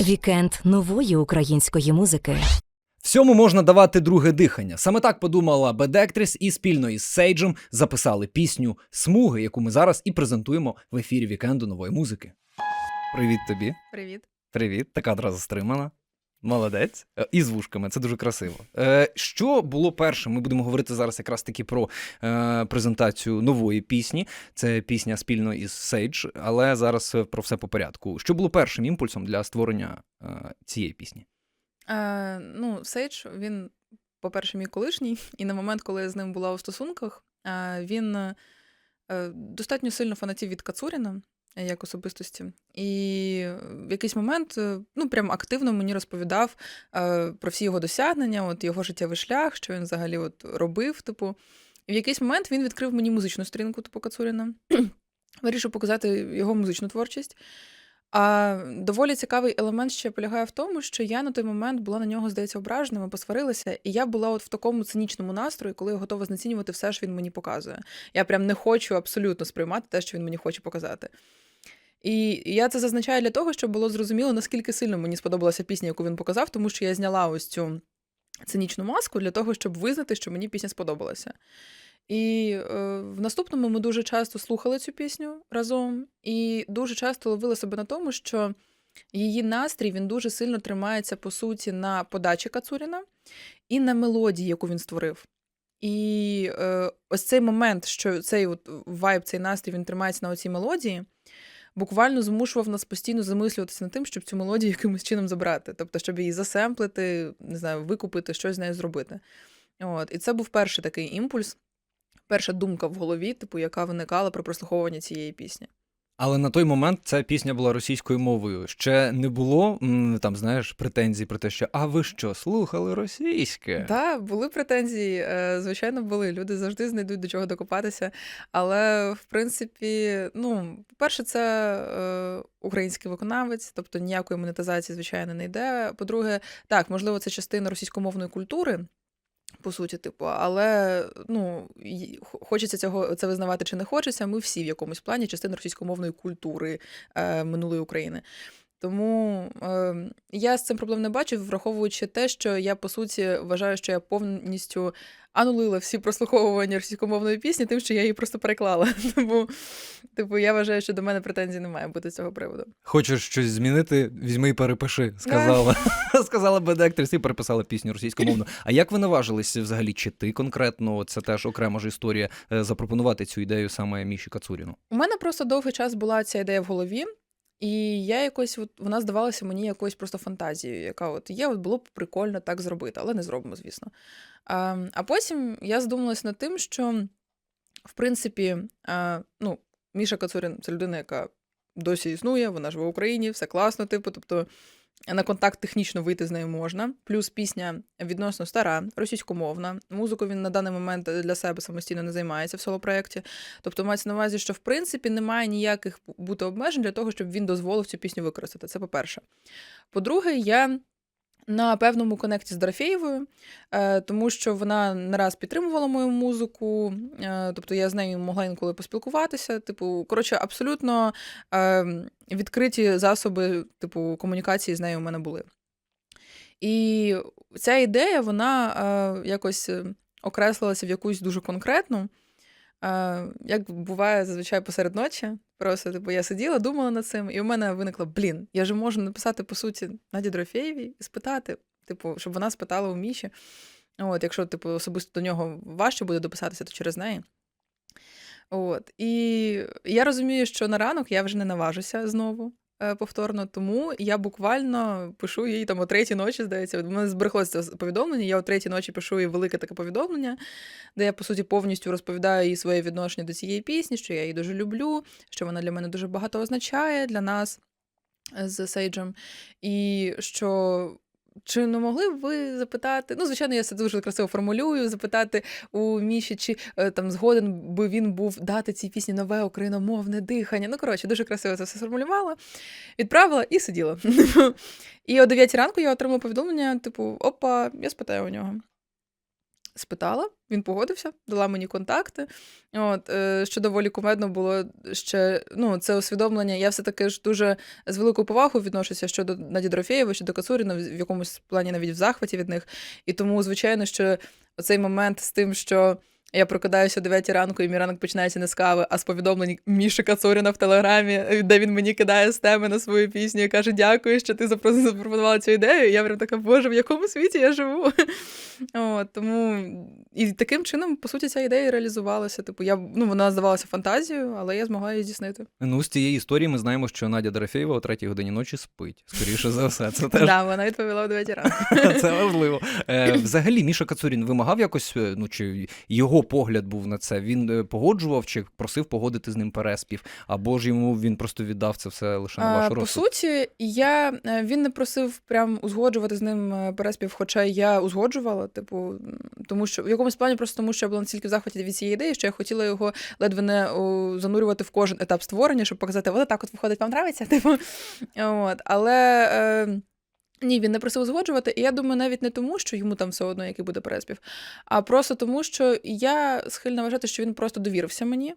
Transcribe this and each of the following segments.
Вікенд нової української музики. Всьому можна давати друге дихання. Саме так подумала Бедектріс і спільно із Сейджем записали пісню Смуги, яку ми зараз і презентуємо в ефірі вікенду нової музики. Привіт тобі. Привіт. Привіт, така одразу стримана. Молодець. Е, І з вушками, це дуже красиво. Е, що було першим? Ми будемо говорити зараз якраз таки про е, презентацію нової пісні. Це пісня спільно із Сейдж, але зараз е, про все по порядку. Що було першим імпульсом для створення е, цієї пісні? Е, ну, Сейдж, він, по-перше, мій колишній, і на момент, коли я з ним була у стосунках, е, він е, достатньо сильно фанатів від Кацуріна як особистості. І в якийсь момент е, ну, прям активно мені розповідав е, про всі його досягнення, от його життєвий шлях, що він взагалі от робив. Типу. І в якийсь момент він відкрив мені музичну сторінку типу Кацуріна, вирішив показати його музичну творчість. А доволі цікавий елемент ще полягає в тому, що я на той момент була на нього, здається, ображена, ми посварилися, і я була от в такому цинічному настрої, коли я готова знецінювати все, що він мені показує. Я прям не хочу абсолютно сприймати те, що він мені хоче показати. І я це зазначаю для того, щоб було зрозуміло, наскільки сильно мені сподобалася пісня, яку він показав, тому що я зняла ось цю цинічну маску для того, щоб визнати, що мені пісня сподобалася. І е, в наступному ми дуже часто слухали цю пісню разом, і дуже часто ловили себе на тому, що її настрій він дуже сильно тримається, по суті, на подачі Кацуріна і на мелодії, яку він створив. І е, ось цей момент, що цей от вайб, цей настрій він тримається на оцій мелодії, буквально змушував нас постійно замислюватися над тим, щоб цю мелодію якимось чином забрати. Тобто, щоб її засемплити, не знаю, викупити, щось з нею зробити. От. І це був перший такий імпульс перша думка в голові, типу, яка виникала при прослуховуванні цієї пісні. Але на той момент ця пісня була російською мовою. Ще не було там, знаєш, претензій про те, що а ви що, слухали російське? Так, були претензії, е, звичайно, були. Люди завжди знайдуть до чого докопатися. Але, в принципі, ну, по-перше, це е, український виконавець, тобто ніякої монетизації, звичайно, не йде. По-друге, так, можливо, це частина російськомовної культури. По суті, типу, але ну хочеться цього це визнавати чи не хочеться. Ми всі в якомусь плані частина російськомовної культури е, минулої України. Тому е, я з цим проблем не бачу, враховуючи те, що я по суті вважаю, що я повністю анулила всі прослуховування російськомовної пісні, тим, що я її просто переклала. Тому, типу, я вважаю, що до мене претензій не має бути з цього приводу. Хочеш щось змінити? Візьми і перепиши, сказала. сказала Бедектріс і переписала пісню російськомовно. А як ви наважились взагалі, чи ти конкретно, це теж окрема ж історія, е, запропонувати цю ідею саме Міші Кацуріну? У мене просто довгий час була ця ідея в голові, і я якось от, вона здавалася мені якоюсь просто фантазією, яка от є, от було б прикольно так зробити, але не зробимо, звісно. А, а потім я задумалась над тим, що в принципі, а, ну, Міша Кацурін це людина, яка досі існує, вона живе в Україні, все класно, типу, тобто. На контакт технічно вийти з нею можна. Плюс пісня відносно стара, російськомовна. Музику він на даний момент для себе самостійно не займається в соло-проєкті. Тобто мається на увазі, що в принципі немає ніяких бути обмежень для того, щоб він дозволив цю пісню використати. Це по-перше. По-друге, я на певному конекті з Дорофєєвою, е, тому що вона не раз підтримувала мою музику, е, тобто я з нею могла інколи поспілкуватися. Типу, коротше, абсолютно е, відкриті засоби, типу, комунікації з нею у мене були. І ця ідея, вона якось окреслилася в якусь дуже конкретну. Як буває зазвичай посеред ночі, просто типу, я сиділа, думала над цим, і у мене виникло: блін, я ж можу написати по суті Наді Дорофєєвій і спитати, типу, щоб вона спитала у Міші. От, якщо типу, особисто до нього важче буде дописатися, то через неї. От. І я розумію, що на ранок я вже не наважуся знову повторно, тому я буквально пишу їй там о третій ночі, здається. У мене збереглося це повідомлення. Я о третій ночі пишу їй велике таке повідомлення, де я, по суті, повністю розповідаю їй своє відношення до цієї пісні, що я її дуже люблю, що вона для мене дуже багато означає для нас е, з Сейджем. І що. Чи не могли б ви запитати? Ну, звичайно, я це дуже красиво формулюю, запитати у Міші, чи е, там згоден би він був дати цій пісні нове україномовне дихання. Ну, коротше, дуже красиво це все сформулювала, відправила і сиділа. І о 9 ранку я отримала повідомлення: типу, опа, я спитаю у нього. Спитала, він погодився, дала мені контакти. От, е, що доволі кумедно було ще ну, це усвідомлення. Я все-таки ж дуже з великою повагою відношуся щодо Наді Дорофєєва, щодо Кацуріна, в якомусь плані навіть в захваті від них. І тому, звичайно, що оцей момент з тим, що. Я прокидаюся о 9 ранку, і мій ранок починається не з кави, а з повідомлень Міші Кацуріна в телеграмі, де він мені кидає з теми на свою пісню і каже: Дякую, що ти запропонувала цю ідею. І я прям така, боже, в якому світі я живу? От, тому і таким чином, по суті, ця ідея реалізувалася. Типу, я ну вона здавалася фантазією, але я змогла її здійснити. Ну, з цієї історії ми знаємо, що Надя Дорофєєва о третій годині ночі спить. Скоріше за все, це теж Да, вона відповіла о 9 ранку. Це важливо. Е, взагалі, Міша Кацурін вимагав якось, е, ну чи його погляд був на це? Він е, погоджував чи просив погодити з ним переспів, або ж йому він просто віддав це все лише на вашу По суті, я е, він не просив прям узгоджувати з ним е, переспів, хоча я узгоджувала, типу, тому що в якомусь плані просто тому, що я була настільки в захваті від цієї ідеї, що я хотіла його ледве не занурювати в кожен етап створення, щоб показати, от так от виходить, вам нравиться? Типу, от. Але. Е, ні, він не просив узгоджувати, і я думаю, навіть не тому, що йому там все одно, який буде переспів, а просто тому, що я схильна вважати, що він просто довірився мені.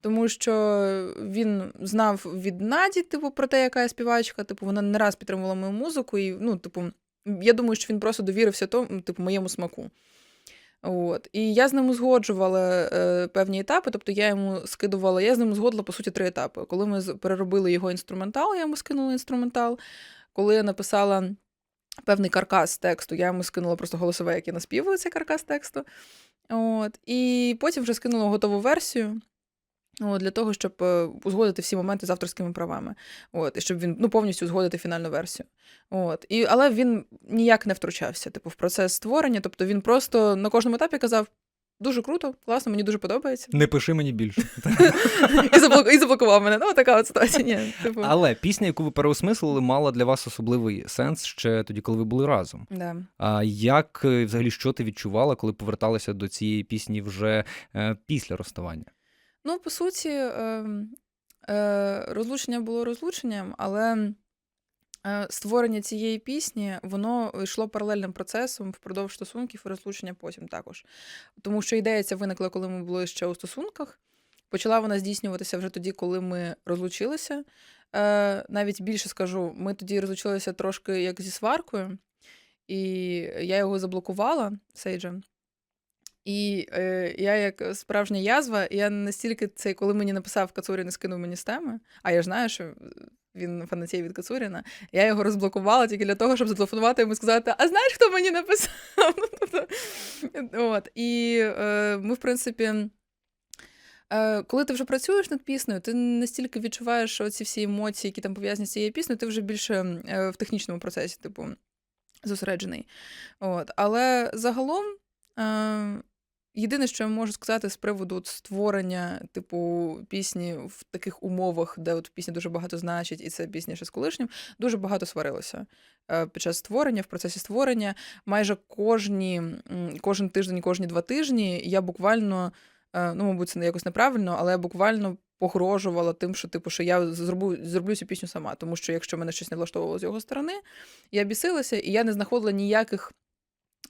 Тому що він знав від Наді, типу, про те, яка я співачка. Типу, вона не раз підтримувала мою музику, і ну, типу, я думаю, що він просто довірився тому, типу, моєму смаку. От. І я з ним узгоджувала е, певні етапи, тобто я йому скидувала, я з ним узгодила, по суті, три етапи. Коли ми переробили його інструментал, я йому скинула інструментал. Коли я написала певний каркас тексту, я йому скинула просто голосове, яке наспівує цей каркас тексту. От. І потім вже скинула готову версію. Для того, щоб е, узгодити всі моменти з авторськими правами. От, і щоб він ну, повністю узгодити фінальну версію. От. І, але він ніяк не втручався типу, в процес створення. Тобто він просто на кожному етапі казав: дуже круто, класно, мені дуже подобається. Не пиши мені більше. І, заблок... і заблокував мене. Ну, така от ситуація. Ні, типу, Але пісня, яку ви переосмислили, мала для вас особливий сенс ще тоді, коли ви були разом. да. А як е, взагалі що ти відчувала, коли поверталася до цієї пісні вже е, після розставання? Ну, по суті, е, е, розлучення було розлученням, але створення цієї пісні воно йшло паралельним процесом впродовж стосунків і розлучення потім також. Тому що ідея ця виникла, коли ми були ще у стосунках. Почала вона здійснюватися вже тоді, коли ми розлучилися. Е, навіть більше скажу, ми тоді розлучилися трошки як зі сваркою, і я його заблокувала, Сейджа. І е, я, як справжня язва, я настільки цей, коли мені написав Кацурін і скинув мені з теми, а я ж знаю, що він фанатіє від Кацуріна, я його розблокувала тільки для того, щоб зателефонувати йому і сказати: А знаєш, хто мені написав? Ну, тобто, От. І е, ми, в принципі. Е, Коли ти вже працюєш над піснею, ти не стільки відчуваєш ці всі емоції, які там пов'язані з цією піснею, ти вже більше е, в технічному процесі, типу, зосереджений. От. Але загалом, е, єдине, що я можу сказати з приводу от створення, типу, пісні в таких умовах, де от пісня дуже багато значить, і це пісня ще з колишнім, дуже багато сварилося е, під час створення, в процесі створення. Майже кожні, кожен тиждень, кожні два тижні я буквально, е, ну, мабуть, це якось неправильно, але я буквально погрожувала тим, що типу, що я зроблю, зроблю цю пісню сама. Тому що якщо мене щось не влаштовувало з його сторони, я бісилася, і я не знаходила ніяких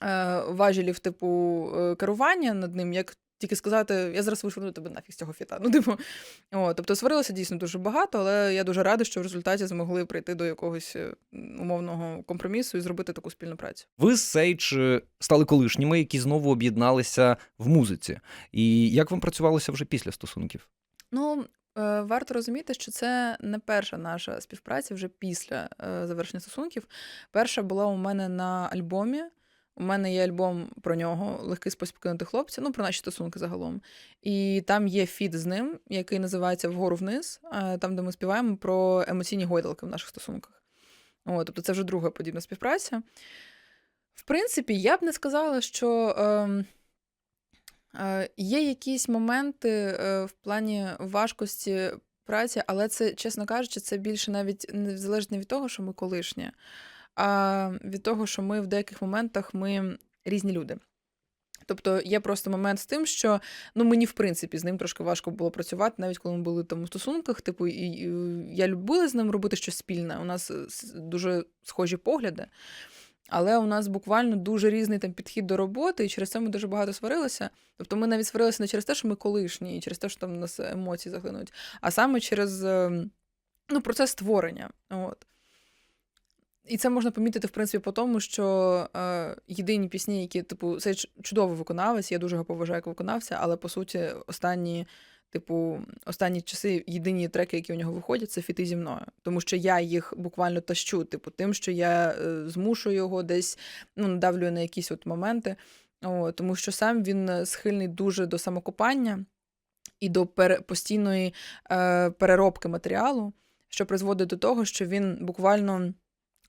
е, важелів, типу, е, керування над ним, як тільки сказати, я зараз вишвирну тебе нафіг з цього фіта. Ну, типу, о, тобто сварилося дійсно дуже багато, але я дуже рада, що в результаті змогли прийти до якогось е, умовного компромісу і зробити таку спільну працю. Ви з Сейдж стали колишніми, які знову об'єдналися в музиці. І як вам працювалося вже після стосунків? Ну, варто розуміти, що це не перша наша співпраця вже після завершення стосунків. Перша була у мене на альбомі. У мене є альбом про нього Легкий спосіб кинути хлопця, ну про наші стосунки загалом. І там є фіт з ним, який називається Вгору вниз, е, там, де ми співаємо про емоційні гойдалки в наших стосунках. О, тобто це вже друга подібна співпраця. В принципі, я б не сказала, що. ем, Е, Є якісь моменти е, в плані важкості праці, але це, чесно кажучи, це більше навіть не залежить не від того, що ми колишні, а від того, що ми в деяких моментах ми різні люди. Тобто є просто момент з тим, що ну мені в принципі з ним трошки важко було працювати, навіть коли ми були там у стосунках. Типу, і, і я любила з ним робити щось спільне. У нас дуже схожі погляди. Але у нас буквально дуже різний там підхід до роботи, і через це ми дуже багато сварилися. Тобто ми навіть сварилися не через те, що ми колишні, і через те, що там нас емоції заглинуть, а саме через ем, ну, процес створення. От. І це можна помітити, в принципі, по тому, що е, єдині пісні, які, типу, це ч- чудовий виконавець, я дуже його поважаю як виконавця, але по суті, останні, типу, останні часи єдині треки, які у нього виходять, це фіти зі мною. Тому що я їх буквально тащу, типу, тим, що я е, змушую його десь ну, надавлюю на якісь от моменти. О, тому що сам він е, схильний дуже до самокопання і до пере, постійної е, переробки матеріалу, що призводить до того, що він буквально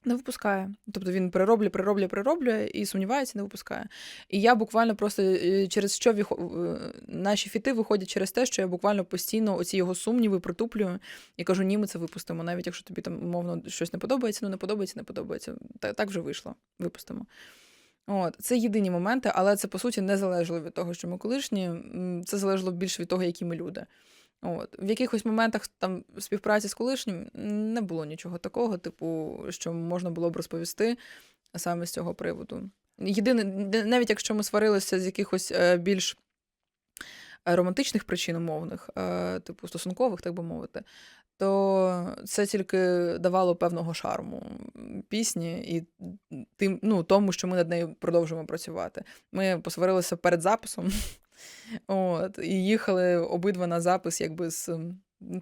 не випускає. Тобто він перероблює, перероблює, перероблює і сумнівається, не випускає. І я буквально просто е, через що віхо- е, наші фіти виходять через те, що я буквально постійно оці його сумніви притуплюю і кажу, ні, ми це випустимо. Навіть якщо тобі там умовно щось не подобається, ну не подобається, не подобається. Так, так вже вийшло. Випустимо. От, це єдині моменти, але це по суті не залежало від того, що ми колишні. Це залежало більше від того, які ми люди. От. В якихось моментах там співпраці з колишнім не було нічого такого, типу, що можна було б розповісти саме з цього приводу. Єдине, не- навіть якщо ми сварилися з якихось е, більш е, романтичних причин умовних, е, типу стосункових, так би мовити, то це тільки давало певного шарму пісні і тим, ну, тому, що ми над нею продовжуємо працювати. Ми посварилися перед записом, от, і їхали обидва на запис, якби з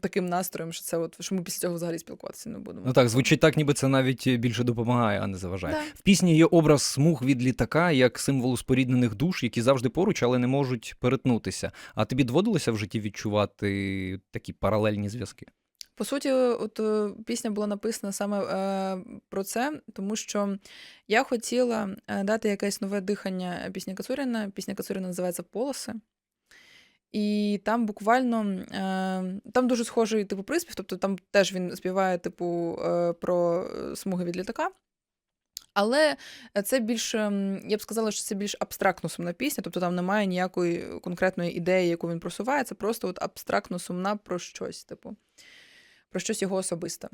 таким настроєм, що це от, що ми після цього взагалі спілкуватися не будемо. Ну так, звучить так, ніби це навіть більше допомагає, а не заважає. Да. В пісні є образ смуг від літака як символу споріднених душ, які завжди поруч, але не можуть перетнутися. А тобі доводилося в житті відчувати такі паралельні зв'язки? По суті, от е, пісня була написана саме е, про це, тому що я хотіла е, дати якесь нове дихання пісні Кацуріна. Пісня Кацуріна називається Полоси. І там буквально е, там дуже схожий типу приспів, тобто там теж він співає, типу, е, про е, смуги від літака. Але це більш, ем, я б сказала, що це більш абстрактно сумна пісня, тобто там немає ніякої конкретної ідеї, яку він просуває, це просто от абстрактно сумна про щось, типу, про щось його особисте.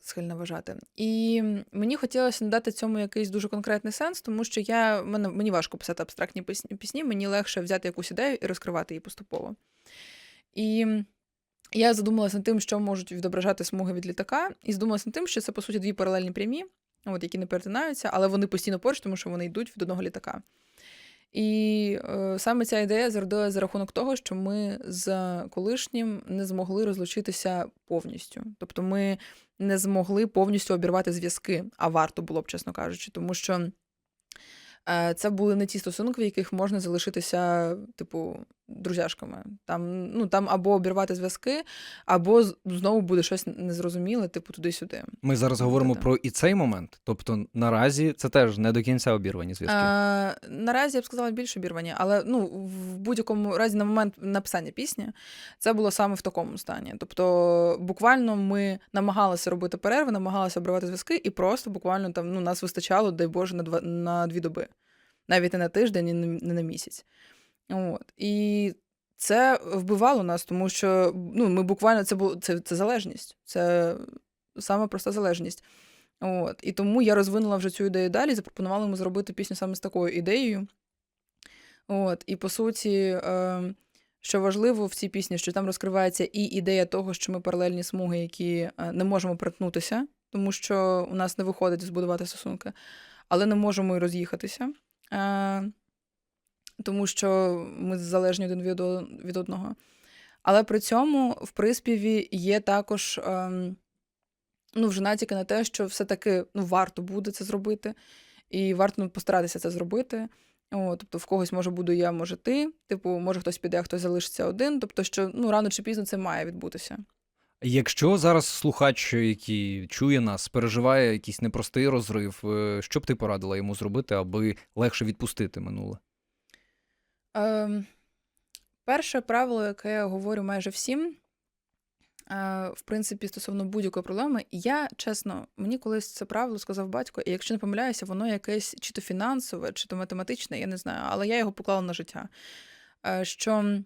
Схильна вважати. І мені хотілося надати цьому якийсь дуже конкретний сенс, тому що я, мені важко писати абстрактні пісні, мені легше взяти якусь ідею і розкривати її поступово. І я задумалася над тим, що можуть відображати смуги від літака, і задумалася над тим, що це, по суті, дві паралельні прямі, от, які не перетинаються, але вони постійно поруч, тому що вони йдуть від одного літака. І е, саме ця ідея зародилася за рахунок того, що ми з колишнім не змогли розлучитися повністю. Тобто ми не змогли повністю обірвати зв'язки, а варто було б, чесно кажучи, тому що це були не ті стосунки, в яких можна залишитися, типу, друзяшками. Там, ну, там або обірвати зв'язки, або знову буде щось незрозуміле, типу, туди-сюди. Ми зараз говоримо та-та. про і цей момент. Тобто наразі це теж не до кінця обірвані зв'язки. Е, наразі я б сказала більш обірвані, але ну, в будь-якому разі на момент написання пісні це було саме в такому стані. Тобто, буквально ми намагалися робити перерви, намагалися обривати зв'язки, і просто буквально там ну, нас вистачало, дай Боже, на, два, на дві доби. Навіть не на тиждень, і не на місяць. От. І це вбивало нас, тому що ну, ми буквально це було це, це залежність. Це саме проста залежність. От. І тому я розвинула вже цю ідею далі, запропонувала йому зробити пісню саме з такою ідеєю. От. І по суті, е, що важливо в цій пісні, що там розкривається і ідея того, що ми паралельні смуги, які е, не можемо перетнутися, тому що у нас не виходить збудувати стосунки, але не можемо і роз'їхатися. Е, тому що ми залежні один від, одного. Але при цьому в приспіві є також ем, ну, вже натяки на те, що все-таки ну, варто буде це зробити, і варто ну, постаратися це зробити. О, тобто, в когось може буду я, може ти. Типу, може хтось піде, а хтось залишиться один. Тобто, що ну, рано чи пізно це має відбутися. Якщо зараз слухач, який чує нас, переживає якийсь непростий розрив, е, що б ти порадила йому зробити, аби легше відпустити минуле? Ем, перше правило, яке я говорю майже всім, е, в принципі, стосовно будь-якої проблеми, я чесно, мені колись це правило сказав батько, і якщо не помиляюся, воно якесь чи то фінансове, чи то математичне, я не знаю, але я його поклала на життя. Е, що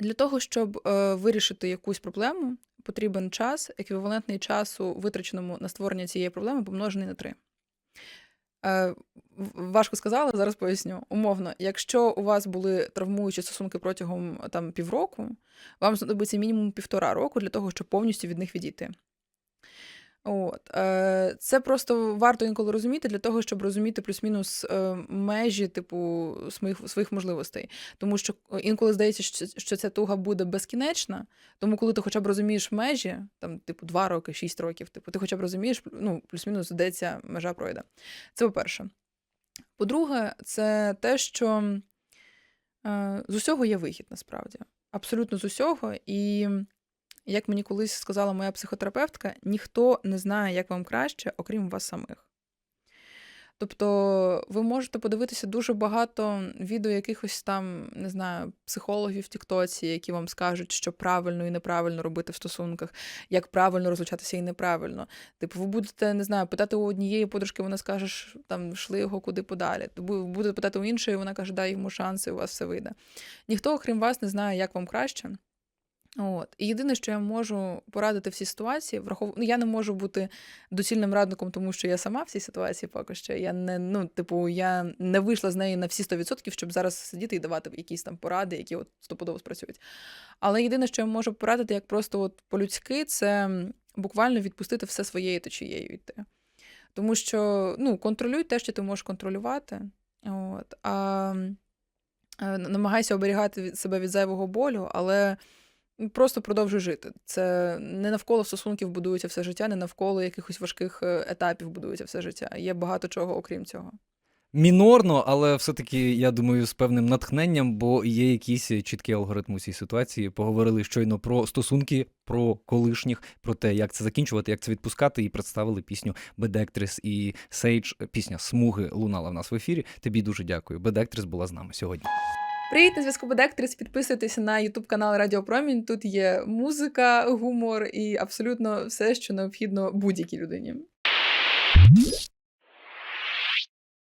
для того, щоб е, вирішити якусь проблему, потрібен час, еквівалентний часу, витраченому на створення цієї проблеми, помножений на три. Е, важко сказала, зараз поясню. Умовно, якщо у вас були травмуючі стосунки протягом там півроку, вам знадобиться мінімум півтора року для того, щоб повністю від них відійти. От. Е, це просто варто інколи розуміти для того, щоб розуміти плюс-мінус е, межі, типу, своїх, своїх можливостей. Тому що е, інколи здається, що, що ця туга буде безкінечна. Тому, коли ти хоча б розумієш межі, там, типу, 2 роки, 6 років, типу, ти хоча б розумієш, ну, плюс-мінус, ця межа пройде. Це по-перше. По-друге, це те, що е, з усього є вихід насправді. Абсолютно з усього. І як мені колись сказала моя психотерапевтка, ніхто не знає, як вам краще, окрім вас самих. Тобто ви можете подивитися дуже багато відео якихось там, не знаю, психологів в Тіктоці, які вам скажуть, що правильно і неправильно робити в стосунках, як правильно розлучатися і неправильно. Типу, ви будете, не знаю, питати у однієї подружки, вона скаже, там шли його куди подалі. Ви будете питати у іншої, вона каже, дай йому шанси, у вас все вийде. Ніхто, окрім вас, не знає, як вам краще. От. І єдине, що я можу порадити в цій ситуації, врахов... ну, я не можу бути доцільним радником, тому що я сама в цій ситуації поки що. Я не, ну, типу, я не вийшла з неї на всі 100%, щоб зараз сидіти і давати якісь там поради, які от стопудово спрацюють. Але єдине, що я можу порадити, як просто от по-людськи, це буквально відпустити все своєю течією йти. Тому що ну, контролюй те, що ти можеш контролювати. От. А е, намагайся оберігати себе від зайвого болю, але просто продовжуй жити. Це не навколо стосунків будується все життя, не навколо якихось важких е, етапів будується все життя. Є багато чого, окрім цього. Мінорно, але все-таки, я думаю, з певним натхненням, бо є якийсь чіткий алгоритм у цій ситуації. Поговорили щойно про стосунки, про колишніх, про те, як це закінчувати, як це відпускати, і представили пісню Бедектрис і Сейдж. Пісня Смуги лунала в нас в ефірі. Тобі дуже дякую. Бедектрис була з нами сьогодні. Привіт, на зв'язку Бедектрис. Підписуйтеся на YouTube канал Радіо Промінь. Тут є музика, гумор і абсолютно все, що необхідно будь-якій людині.